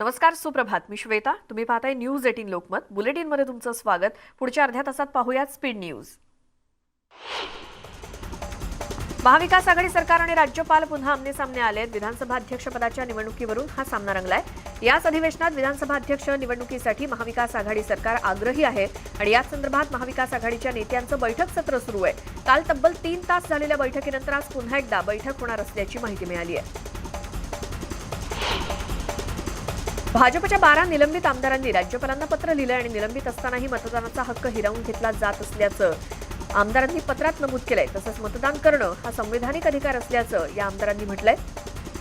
नमस्कार सुप्रभात. मी श्वेता. तुम्ही पाहताय न्यूज एटीन लोकमत. बुलेटिनमध्ये तुमचं स्वागत. पुढच्या अर्ध्या तासात पाहूयात स्पीड न्यूज. महाविकास आघाडी सरकार आणि राज्यपाल पुन्हा आमनेसामने आले विधानसभा अध्यक्षपदाच्या निवडणुकीवरून हा सामना रंगलाय. याच अधिवेशनात विधानसभा अध्यक्ष निवडणुकीसाठी महाविकास आघाडी सरकार आग्रही आहे आणि याच संदर्भात महाविकास आघाडीच्या नेत्यांचं बैठक सत्र सुरू आहे. काल तब्बल तीन तास झालेल्या बैठकीनंतर आज पुन्हा एकदा बैठक होणार असल्याची माहिती मिळाली आहे. भाजपच्या बारा निलंबित आमदारांनी राज्यपालांना पत्र लिहिलं आणि निलंबित असतानाही मतदानाचा हक्क हिरावून घेतला जात असल्याचं आमदारांनी पत्रात नमूद केलंय. तसंच मतदान करणं हा संवैधानिक अधिकार असल्याचं या आमदारांनी म्हटलंय.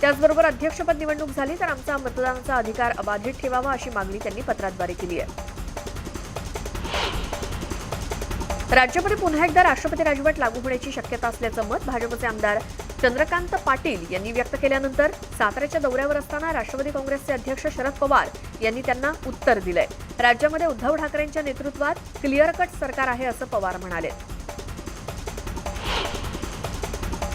त्याचबरोबर अध्यक्षपद निवडणूक झाली तर आमचा मतदानाचा अधिकार अबाधित ठेवावा अशी मागणी त्यांनी पत्राद्वारे केली आहे. राज्यामध्ये पुन्हा एकदा राष्ट्रपती राजवट लागू होण्याची शक्यता असल्याचं मत भाजपचे आमदार चंद्रकांत पाटील यांनी व्यक्त केल्यानंतर साताऱ्याच्या दौऱ्यावर असताना राष्ट्रवादी काँग्रेसचे अध्यक्ष शरद पवार यांनी त्यांना उत्तर दिलंय. राज्यामध्ये उद्धव ठाकरेंच्या नेतृत्वात क्लिअर कट सरकार आहे असं पवार म्हणाले.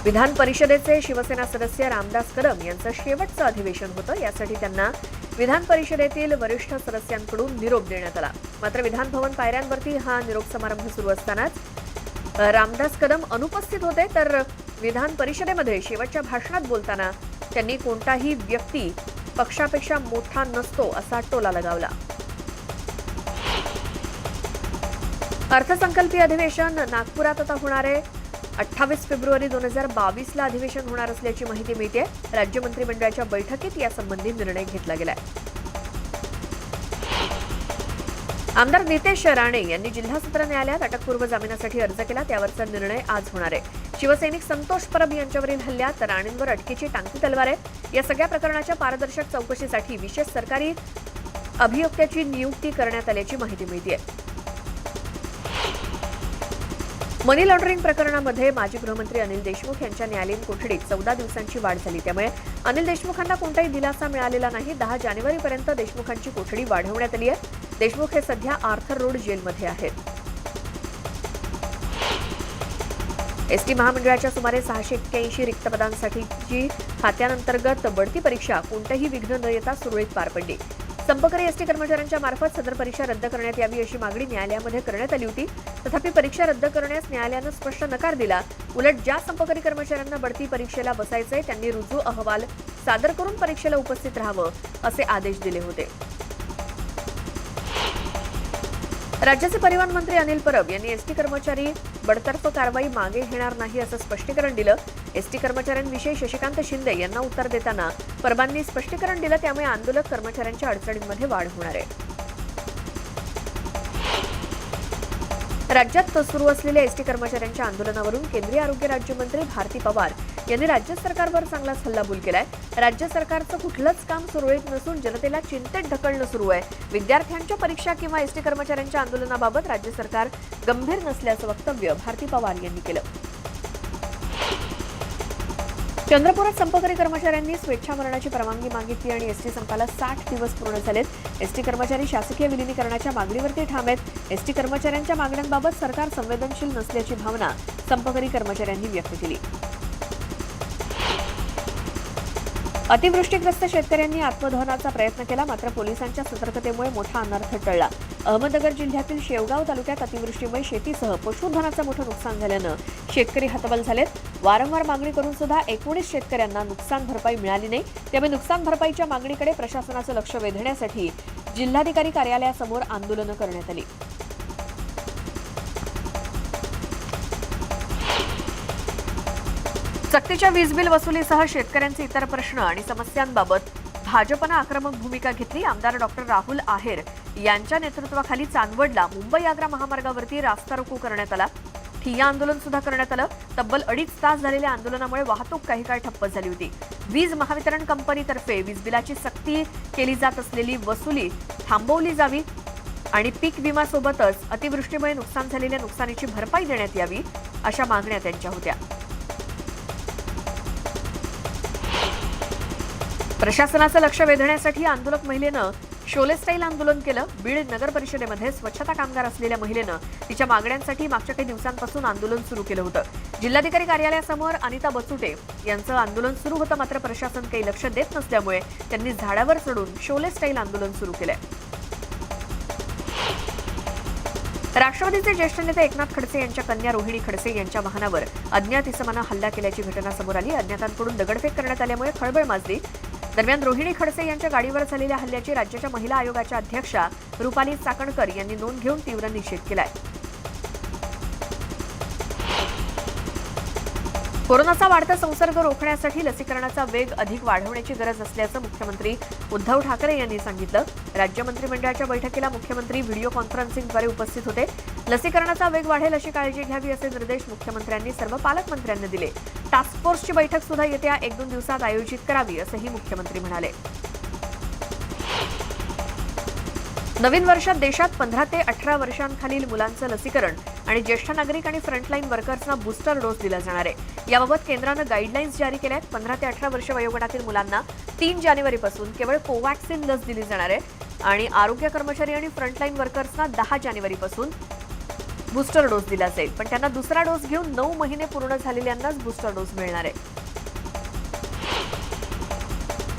विधान परिषदेचे शिवसेना सदस्य रामदास कदम यांचं शेवटचं अधिवेशन होतं यासाठी त्यांना विधान परिषदेतील वरिष्ठ सदस्यांकडून निरोप देण्यात आला. मात्र विधान भवन पायऱ्यांवरती हा निरोप समारंभ सुरू असतानाच रामदास कदम अनुपस्थित होते तर विधान परिषदेमध्ये शेवटच्या भाषणात बोलताना त्यांनी कोणताही व्यक्ती पक्षापेक्षा मोठा नसतो असा टोला लगावला. अर्थसंकल्पीय अधिवेशन नागपुरात आता होणार आहे. अठ्ठावीस फेब्रुवारी दोन हजार बावीसला अधिवेशन होणार असल्याची माहिती मिळते राज्य मंत्रिमंडळाच्या बैठकीत यासंबंधी निर्णय घेतला गेलाय. आमदार नितेश राणे यांनी जिल्हा सत्र न्यायालयात अटकपूर्व जामिनासाठी अर्ज केला त्यावरचा निर्णय आज होणार आहे. शिवसैनिक संतोष परब यांच्यावरील हल्ल्यात राणेंवर अटकेची टांगती तलवार आहे. या सगळ्या प्रकरणाच्या पारदर्शक चौकशीसाठी विशेष सरकारी अभियोक्त्याची नियुक्ती करण्यात आल्याची माहिती मिळते मनी लॉन्ड्रिंग प्रकरणामध्ये माजी गृहमंत्री अनिल देशमुख यांच्या न्यायालयीन कोठडीत चौदा दिवसांची वाढ झाली. त्यामुळे अनिल देशमुखांना कोणताही दिलासा मिळालेला नाही. दहा जानेवारीपर्यंत देशमुखांची कोठडी वाढवण्यात आली आहे. देशमुख हे सध्या आर्थर रोड जेलमध्ये आहेत. एसटी महामंडळाच्या सुमारे सहाशे एक्क्याऐंशी रिक्त पदांसाठीची खात्यांतर्गत बढती परीक्षा कोणतेही विघ्न न येता सुरळीत पार पडली. संपकरी एसटी कर्मचाऱ्यांच्या मार्फत सदर परीक्षा रद्द करण्यात यावी अशी मागणी न्यायालयामध्ये करण्यात आली होती. तथापि परीक्षा रद्द करण्यास न्यायालयानं स्पष्ट नकार दिला. उलट ज्या संपकरी कर्मचाऱ्यांना बढती परीक्षेला बसायचंय त्यांनी रुजू अहवाल सादर करून परीक्षेला उपस्थित राहावं असे आदेश दिले होते. राज्याचे परिवहन मंत्री अनिल परब यांनी एसटी कर्मचारी बडतर्फ कारवाई मागे घेणार नाही असं स्पष्टीकरण दिलं. एसटी कर्मचाऱ्यांविषयी शशिकांत शिंदे यांना उत्तर देताना परबांनी स्पष्टीकरण दिलं त्यामुळे आंदोलक कर्मचाऱ्यांच्या अडचणींमध्ये वाढ होणार आहे. राज्यात सुरू असलेल्या एसटी कर्मचाऱ्यांच्या आंदोलनावरून केंद्रीय आरोग्य राज्यमंत्री भारती पवार यांनी राज्य सरकारवर चांगलाच हल्लाबोल केलाय. राज्य सरकारचं कुठलंच काम सुरळीत नसून जनतेला चिंतेत ढकलणं सुरू आहे. विद्यार्थ्यांच्या परीक्षा किंवा एसटी कर्मचाऱ्यांच्या आंदोलनाबाबत राज्य सरकार गंभीर नसल्याचं वक्तव्य भारती पवार यांनी केलं. चंद्रपुरात संपकरी कर्मचाऱ्यांनी स्वेच्छा मरणाची परवानगी मागितली आणि एसटी संपाला साठ दिवस पूर्ण झालेत. एसटी कर्मचारी शासकीय विलिनीकरणाच्या मागणीवरती ठाम आहेत. एसटी कर्मचाऱ्यांच्या मागण्यांबाबत सरकार संवेदनशील नसल्याची भावना संपकरी कर्मचाऱ्यांनी व्यक्त केली. अतिवृष्टीग्रस्त शेतकऱ्यांनी आत्मदहनाचा प्रयत्न केला मात्र पोलिसांच्या सतर्कतेमुळे मोठा अनर्थ टळला. अहमदनगर जिल्ह्यातील शेवगाव तालुक्यात अतिवृष्टीमुळे शेतीसह पशुधनाचं मोठं नुकसान झाल्यानं शेतकरी हतबल झालेत. वारंवार मागणी करून सुद्धा एकोणीस शेतकऱ्यांना नुकसान भरपाई मिळाली नाही. त्यामुळे नुकसान भरपाईच्या मागणीकडे प्रशासनाचं लक्ष वेधण्यासाठी जिल्हाधिकारी कार्यालयासमोर आंदोलनं करण्यात आली. सक्तीच्या वीज बिल वसुलीसह शेतकऱ्यांचे इतर प्रश्न आणि समस्यांबाबत भाजपनं आक्रमक भूमिका घेतली. आमदार डॉक्टर राहुल आहेर यांच्या नेतृत्वाखाली चांदवडला मुंबई आग्रा महामार्गावरती रास्ता रोको करण्यात आला. ठिय्या आंदोलन सुद्धा करण्यात आलं. तब्बल अडीच तास झालेल्या आंदोलनामुळे वाहतूक काही काळ ठप्प झाली होती. वीज महावितरण कंपनीतर्फे वीज बिलाची सक्ती केली जात असलेली वसुली थांबवली जावी आणि पीक विमासोबतच अतिवृष्टीमुळे नुकसान झालेल्या नुकसानीची भरपाई देण्यात यावी अशा मागण्या त्यांच्या होत्या. प्रशासनाचं लक्ष वेधण्यासाठी आंदोलक महिलेनं शोले स्टाईल आंदोलन केलं. बीड नगर परिषदेमध्ये स्वच्छता कामगार असलेल्या महिलेनं तिच्या मागण्यांसाठी मागच्या काही दिवसांपासून आंदोलन सुरू केलं होतं. जिल्हाधिकारी कार्यालयासमोर अनिता बचुटे यांचं आंदोलन सुरू होतं मात्र प्रशासन काही लक्ष देत नसल्यामुळे त्यांनी झाडावर चढून शोले स्टाईल आंदोलन सुरू केलंय. राष्ट्रवादीचे ज्येष्ठ नेते एकनाथ खडसे यांच्या कन्या रोहिणी खडसे यांच्या वाहनावर अज्ञात इसमानं हल्ला केल्याची घटना समोर आली. अज्ञातांकडून दगडफेक करण्यात आल्यामुळे खळबळ माजली. दरम्यान रोहिणी खडसे यांच्या गाडीवर झालेल्या हल्ल्याची राज्याच्या महिला आयोगाच्या अध्यक्षा रुपाली चाकणकर यांनी नोंद घेऊन तीव्र निषेध केलाय. कोरोनाचा वाढता संसर्ग रोखण्यासाठी लसीकरणाचा वेग अधिक वाढवण्याची गरज असल्याचं मुख्यमंत्री उद्धव ठाकरे यांनी सांगितलं. राज्य मंत्रिमंडळाच्या बैठकीला मुख्यमंत्री व्हिडिओ कॉन्फरन्सिंगद्वारे उपस्थित होते. लसीकरणाचा वेग वाढेल अशी काळजी घ्यावी असे निर्देश मुख्यमंत्र्यांनी सर्व पालकमंत्र्यांना दिले. टास्क फोर्सची बैठक सुद्धा येत्या एक दोन दिवसात आयोजित करावी असंही मुख्यमंत्री म्हणाले. नवीन वर्षात देशात पंधरा ते अठरा वर्षांखालील मुलांचं लसीकरण आणि ज्येष्ठ नागरिक आणि फ्रंटलाईन वर्कर्सना बूस्टर डोस दिला जाणार आहे. याबाबत केंद्रानं गाईडलाईन्स जारी केल्या आहेत पंधरा ते अठरा वर्ष वयोगटातील मुलांना तीन जानेवारीपासून केवळ कोवॅक्सिन लस दिली जाणार आहे. आणि आरोग्य कर्मचारी आणि फ्रंटलाईन वर्कर्सना दहा जानेवारीपासून बूस्टर डोस दिला जाईल. पण त्यांना दुसरा डोस घेऊन नऊ महिने पूर्ण झालेल्यांनाच बुस्टर डोस मिळणार आहे.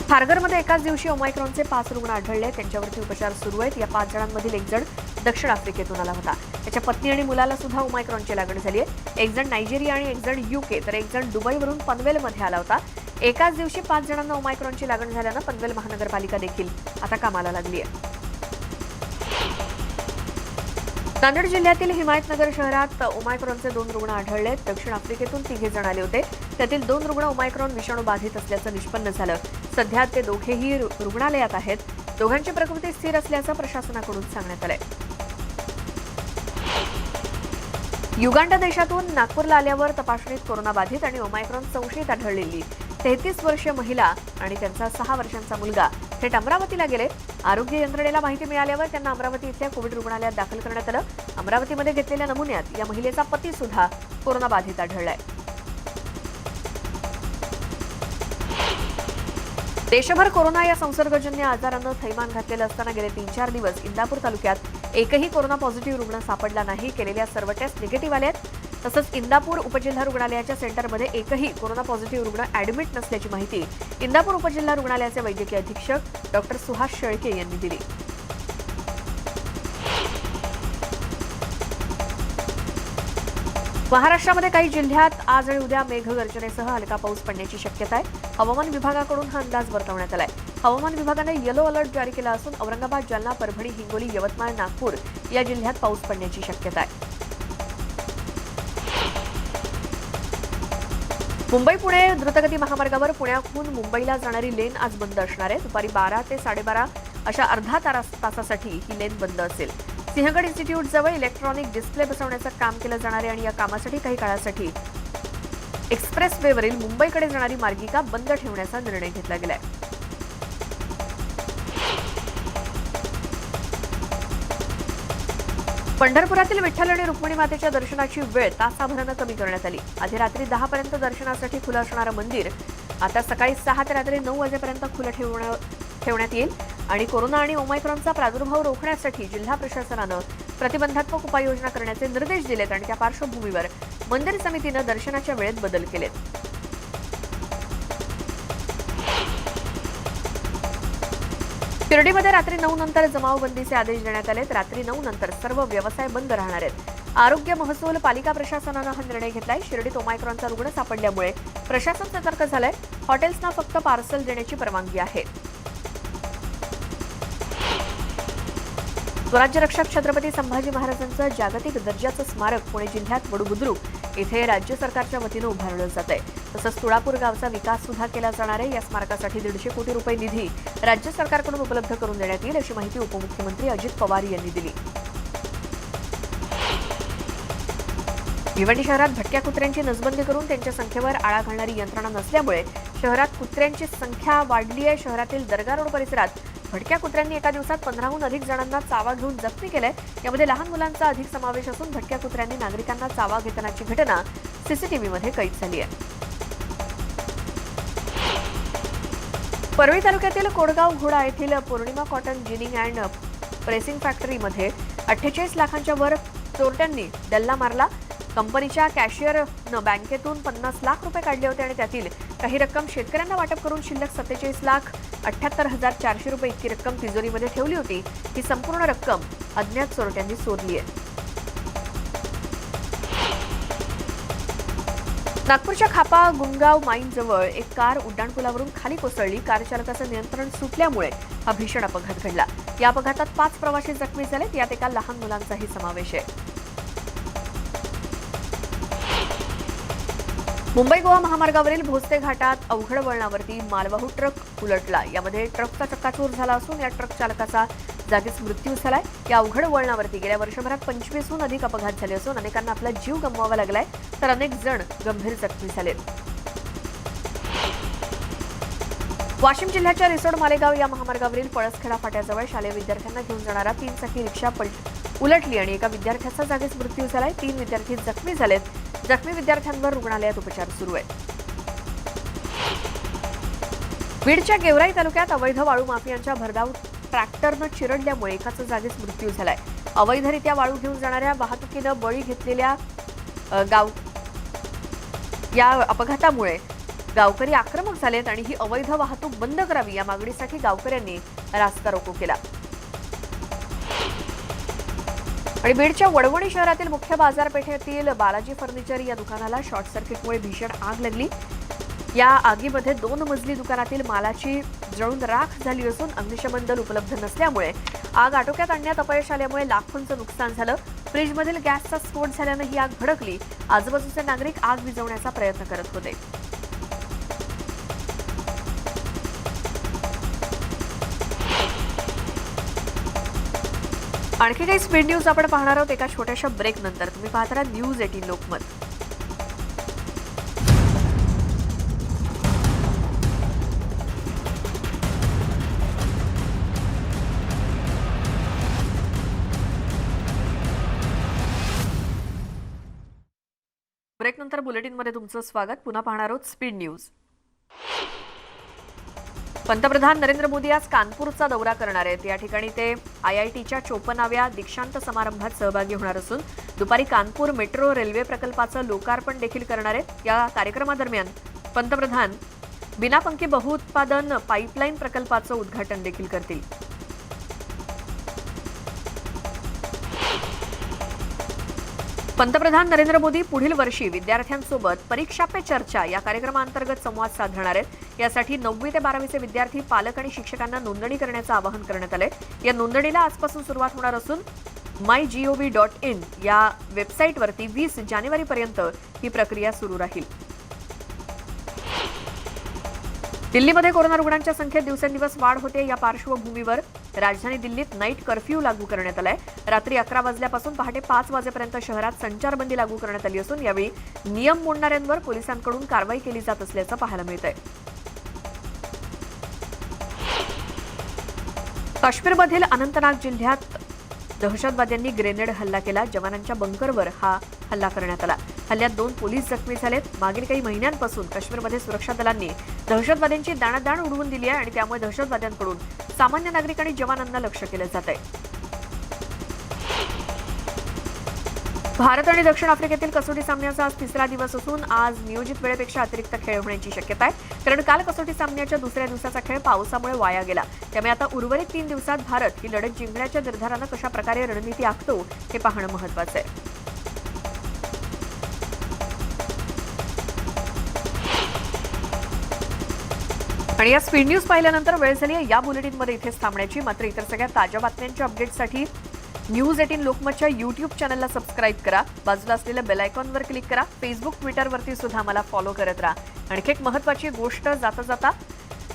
खारघरमध्ये एकाच दिवशी ओमायक्रॉनचे पाच रुग्ण आढळले. त्यांच्यावरती उपचार सुरू आहेत. या पाच जणांमधील एक जण दक्षिण आफ्रिकेतून आला होता. त्याच्या पत्नी आणि मुलाला सुद्धा ओमायक्रॉनची लागण झाली आहे. एक जण नायजेरिया आणि एक जण युके तर एक जण दुबईवरून पनवेलमध्ये आला होता. एकाच दिवशी पाच जणांना ओमायक्रॉनची लागण झाल्यानं पनवेल महानगरपालिका देखील आता कामाला लागली आहे. नांदेड जिल्ह्यातील हिमायतनगर शहरात ओमायक्रॉनचे दोन रुग्ण आढळले दक्षिण आफ्रिकेतून तिघे जण आले होते. त्यातील दोन रुग्ण ओमायक्रॉन विषाणू बाधित असल्याचं निष्पन्न झालं. सध्या ते दोघेही रुग्णालयात आहेत. दोघांची प्रकृती स्थिर असल्याचं प्रशासनाकडून सांगण्यात आलंय. युगांडा देशातून नागपूरला आल्यावर तपासणीत कोरोनाबाधित आणि ओमायक्रॉन संशयित आढळलेली तेहतीस वर्षीय महिला आणि त्यांचा सहा वर्षांचा मुलगा थेट अमरावतीला गेले. आरोग्य यंत्रणेला माहिती मिळाल्यावर त्यांना अमरावती इथल्या कोविड रुग्णालयात दाखल करण्यात आलं. अमरावतीमध्ये घेतलेल्या नमुन्यात या महिलेचा पती सुद्धा कोरोना बाधित आढळलाय. देशभर कोरोना या संसर्गजन्य आजारानं थैमान घातलेलं असताना गेले तीन चार दिवस इंदापूर तालुक्यात एकही कोरोना पॉझिटिव्ह रुग्ण सापडला नाही. केलेल्या सर्व टेस्ट निगेटिव्ह आले आहेत तसंच इंदापूर उपजिल्हा रुग्णालयाच्या सेंटरमध्ये एकही कोरोना पॉझिटिव्ह रुग्ण ऍडमिट नसल्याची माहिती इंदापूर उपजिल्हा रुग्णालयाचे वैद्यकीय अधीक्षक डॉक्टर सुहास शेळके यांनी दिली. महाराष्ट्रामध्ये काही जिल्ह्यात आज आणि उद्या मेघगर्जनेसह हलका पाऊस पडण्याची शक्यता आहे. हवामान विभागाकडून हा अंदाज वर्तवण्यात आलाय. हवामान विभागाने येलो अलर्ट जारी केला असून औरंगाबाद जालना परभणी हिंगोली यवतमाळ नागपूर या जिल्ह्यात पाऊस पडण्याची शक्यता आहे. मुंबई पुणे द्रुतगती महामार्गावर पुण्याहून मुंबईला जाणारी लेन आज बंद असणार आहे. दुपारी बारा ते साडेबारा अशा अर्धा तारा- तासासाठी ही लेन बंद असेल. सिंहगड इन्स्टिट्यूट जवळ इलेक्ट्रॉनिक डिस्प्ले बसवण्याचं काम केलं जाणार आहे आणि या कामासाठी काही काळासाठी एक्सप्रेस वेवरील मुंबईकडे जाणारी मार्गिका बंद ठेवण्याचा निर्णय घेतला गेलाय. पंढरपुरातील विठ्ठल आणि रुक्मिणी मातेच्या दर्शनाची वेळ तासाभरानं कमी करण्यात आली. आधी रात्री दहा पर्यंत दर्शनासाठी खुलं असणारं मंदिर आता सकाळी सहा ते रात्री नऊ वाजेपर्यंत खुलं ठेवणं ठेवण्यात येईल. आणि कोरोना आणि ओमायक्रॉनचा प्रादुर्भाव रोखण्यासाठी जिल्हा प्रशासनानं प्रतिबंधात्मक उपाययोजना करण्याचे निर्देश दिलेत आणि त्या पार्श्वभूमीवर मंदिर समितीनं दर्शनाच्या वेळेत बदल केलेत. शिर्डीमध्ये रात्री नऊ नंतर जमावबंदीचे आदेश देण्यात आलेत. रात्री नऊ नंतर सर्व व्यवसाय बंद राहणार आहेत. आरोग्य महसूल पालिका प्रशासनानं हा निर्णय घेतलाय. शिर्डीत ओमायक्रॉनचा रुग्ण सापडल्यामुळे प्रशासन सतर्क झालंय. हॉटेल्सना फक्त पार्सल देण्याची परवानगी आहे. स्वराज्य रक्षक छत्रपती संभाजी महाराजांचं जागतिक दर्जाचं स्मारक पुणे जिल्ह्यात वडुबुद्रुक इथे राज्य सरकारच्या वतीनं उभारलं जात आहे तसंच तुळापूर गावचा विकास सुद्धा केला जाणार आहे. या स्मारकासाठी दीडशे कोटी रुपये निधी राज्य सरकारकडून उपलब्ध करून देण्यात येईल अशी माहिती उपमुख्यमंत्री अजित पवार यांनी दिली. भिवंडी शहरात भटक्या कुत्र्यांची नसबंदी करून त्यांच्या संख्येवर आळा घालणारी यंत्रणा नसल्यामुळे शहरात कुत्र्यांची संख्या वाढली आहे. शहरातील दर्गा रोड परिसरात भटक्या कुत्र्यांनी एका दिवसात पंधराहून अधिक जणांना चावा घेऊन जखमी केलंय. यामध्ये लहान मुलांचा अधिक समावेश असून भटक्या कुत्र्यांनी नागरिकांना चावा घेतानाची घटना सीसीटीव्हीमध्ये कैद झाली आहे. परळी तालुक्यातील कोडगाव घोडा येथील Pournima cotton ginning and pressing फॅक्टरीमध्ये अठ्ठेचाळीस लाखांच्या वर चोरट्यांनी डल्ला मारला. कंपनीच्या कॅशियरनं बँकेतून पन्नास लाख रुपये काढले होते आणि त्यातील काही रक्कम शेतकऱ्यांना वाटप करून शिल्लक सत्तेचाळीस लाख अठ्ठ्याहत्तर हजार चारशे रुपये इतकी रक्कम तिजोरीमध्ये ठेवली होती. ही संपूर्ण रक्कम अज्ञात चोरट्यांनी चोरली आहे. नागपूरच्या खापा गुंगाव माईनजवळ एक कार उड्डाणपुलावरून खाली कोसळली. कार चालकाचं नियंत्रण सुटल्यामुळे हा भीषण अपघात घडला. या अपघातात पाच प्रवासी जखमी झालेत. यात एका लहान मुलांचाही समावेश आहे. मुंबई गोवा महामार्गावरील भोसते घाटात अवघड वळणावरती मालवाहू ट्रक उलटला. यामध्ये ट्रकचा चक्काचूर झाला असून या ट्रक चालकाचा जागीच मृत्यू झालाय. या अवघड वळणावरती गेल्या वर्षभरात पंचवीसहून अधिक अपघात झाले असून अनेकांना आपला जीव गमवावा लागलाय तर अनेक जण गंभीर जखमी झालेत वाशिम जिल्ह्याच्या रिसोड मालेगाव या महामार्गावरील पळसखेडा फाट्याजवळ शालेय विद्यार्थ्यांना घेऊन जाणारा तीन चाकी रिक्षा पलट उलटली आणि एका विद्यार्थ्याचा जागीच मृत्यू झालाय. तीन विद्यार्थी जखमी झालेत. जखमी विद्यार्थ्यांवर रुग्णालयात उपचार सुरू आहेत. बीडच्या गेवराई तालुक्यात अवैध वाळू माफियांच्या भरधाव ट्रॅक्टरनं चिरडल्यामुळे एकाचा जागीच मृत्यू झालाय. अवैधरित्या वाळू घेऊन जाणाऱ्या वाहतुकीनं बळी घेतलेल्या गाव या अपघातामुळे गावकरी आक्रमक झालेत आणि ही अवैध वाहतूक बंद करावी या मागणीसाठी गावकऱ्यांनी रास्ता रोको केला. आणि बीडच्या वडवणी शहरातील मुख्य बाजारपेठेतील बालाजी फर्निचर या दुकानाला शॉर्ट सर्किटमुळे भीषण आग लागली. या आगीमध्ये दोन मजली दुकानातील मालाची जळून राख झाली असून अग्निशमन दल उपलब्ध नसल्यामुळे आग आटोक्यात आणण्यात अपयश आल्यामुळे लाखोंचं नुकसान झालं. फ्रीजमधील गॅसचा स्फोट झाल्यानं ही आग भडकली. आजूबाजूचे नागरिक आग विझवण्याचा प्रयत्न करत होते. आणखी काही स्पीड न्यूज आपण पाहणार आहोत एका छोट्याशा ब्रेक नंतर. तुम्ही पाहत राहा न्यूज एटीन लोकमत. ब्रेक नंतर बुलेटिनमध्ये तुमचं स्वागत. पुन्हा पाहणार आहोत स्पीड न्यूज पंतप्रधान नरेंद्र मोदी आज कानपूरचा दौरा करणार आहेत. या ठिकाणी ते आय आय टीच्या चोपनाव्या दीक्षांत समारंभात सहभागी होणार असून दुपारी कानपूर मेट्रो रेल्वे प्रकल्पाचं लोकार्पण देखील करणार आहेत. या कार्यक्रमादरम्यान पंतप्रधान बिनापंखी बहुउत्पादन पाईपलाईन प्रकल्पाचं उद्घाटन देखील करतील. पंतप्रधान नरेंद्र मोदी पुढील वर्षी विद्यार्थ्यांसोबत परीक्षा पे चर्चा या कार्यक्रमांतर्गत संवाद साधणार आहेत. यासाठी नववी ते बारावीचे विद्यार्थी पालक आणि शिक्षकांना नोंदणी करण्याचं आवाहन करण्यात आलंय. या नोंदणीला आजपासून सुरुवात होणार असून माय जीओव्ही डॉट इन या वेबसाईटवरती वीस जानेवारीपर्यंत ही प्रक्रिया सुरू राहील. दिल्लीमध्ये कोरोना रुग्णांच्या संख्येत दिवसेंदिवस वाढ होते. या पार्श्वभूमीवर राजधानी दिल्लीत नाईट कर्फ्यू लागू करण्यात आलाय. रात्री अकरा वाजल्यापासून पहाटे पाच वाजेपर्यंत शहरात संचारबंदी लागू करण्यात आली असून यावेळी नियम मोडणाऱ्यांवर पोलिसांकडून कारवाई केली जात असल्याचं पाहायला मिळतंय. काश्मीरमधील अनंतनाग जिल्ह्यात दहशतवाद्यांनी ग्रेनेड हल्ला केला. जवानांच्या बंकरवर हा हल्ला करण्यात आला. हल्ल्यात दोन पोलीस जखमी झालेत. मागील काही महिन्यांपासून काश्मीरमध्ये सुरक्षा दलांनी दहशतवाद्यांची दाणादाण उडवून दिली आहे आणि त्यामुळे दहशतवाद्यांकडून सामान्य नागरिक आणि जवानांना लक्ष केलं जात आहे. भारत आणि दक्षिण आफ्रिकेतील कसोटी सामन्याचा आज तिसरा दिवस असून आज नियोजित वेळेपेक्षा अतिरिक्त खेळ होण्याची शक्यता आहे. कारण काल कसोटी सामन्याच्या दुसऱ्या दिवसाचा खेळ पावसामुळे वाया गेला. त्यामुळे आता उर्वरित तीन दिवसात भारत ही लढत जिंकण्याच्या निर्धारानं कशा प्रकारे रणनीती आखतो हे पाहणं महत्वाचं आहे. आणि या स्पीड न्यूज पाहिल्यानंतर वेळ झाली आहे. या बुलेटिनमध्ये इथेच थांबण्याची. मात्र इतर सगळ्या ताज्या बातम्यांच्या अपडेटसाठी न्यूज एटीन लोकमतच्या युट्यूब चॅनलला सबस्क्राईब करा. बाजूला असलेल्या बेलायकॉनवर क्लिक करा. फेसबुक ट्विटरवरती सुद्धा मला फॉलो करत राहा. आणखी एक महत्त्वाची गोष्ट जाता जाता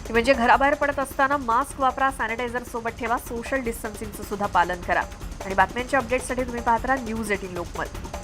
म्हणजे घराबाहेर पडत असताना मास्क वापरा सॅनिटायझर सोबत ठेवा सोशल डिस्टन्सिंगचं सुद्धा पालन करा. आणि बातम्यांच्या अपडेटसाठी तुम्ही पाहत राहा न्यूज एटीन लोकमत.